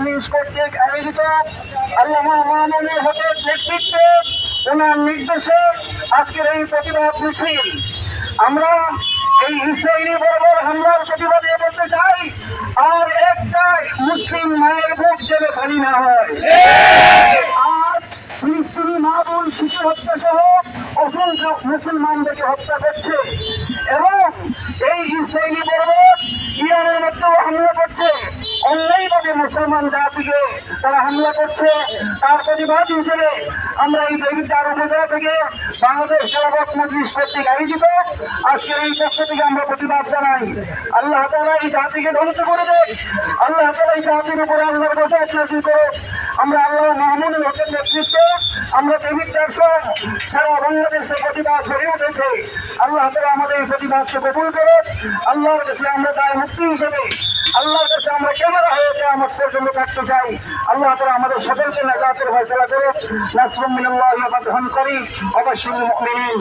মজলিস কর্তৃক আয়োজিত আল্লামা মামুনুল হকের নেতৃত্বে ওনার নির্দেশে আজকের এই প্রতিবাদ মিছিল। আমরা এই ইসরায়েলি বর্বর হামলার প্রতিবাদে বলতে চাই, আর একটা মুসলিম মায়ের মুখ যেন খালি না হয়। আজ ফিলিস্তিনি মা বোন শিশু হত্যা সহ অসংখ্য মুসলমানদেরকে হত্যা করছে এবং এই ইসরায়েলি বর্বর ইরানের মধ্যেও হামলা করছে অন্যায়ভাবে মুসলমান জাতিকে তারা হামলা করছে, তার প্রতিবাদ হিসেবে আমরা এই দেবিদ্বার উপজেলা থেকে বাংলাদেশ খেলাপথ মজলিস কর্তৃক আয়োজিত আজকের এই পক্ষ থেকে আমরা প্রতিবাদ জানাই। আল্লাহ তালা এই জাতিকে ধ্বংস করে দেয় আল্লাহ তালা এই জাতির উপরে আল্লাহর নাজিল করে আমরা আল্লাহ মাহমুদুল হকের নেতৃত্বে আমরা দেবিদ্বার সহ সারা বাংলাদেশে প্রতিবাদ গড়ে উঠেছে। আল্লাহ তালা আমাদের এই প্রতিবাদকে কবুল করে আল্লাহর কাছে আমরা দায় মুক্তি হিসেবে, আল্লাহর কাছে আমরা ক্যামেরা হয়ে আমার পর্যন্ত থাকতে চাই। আল্লাহ তালা আমাদের সকলকে নাজাতের ফয়সলা করে নাসরুম মিনাল্লাহি ওয়া ফাতহুন করিম। ওয়া বাশশিরিল মুমিনিন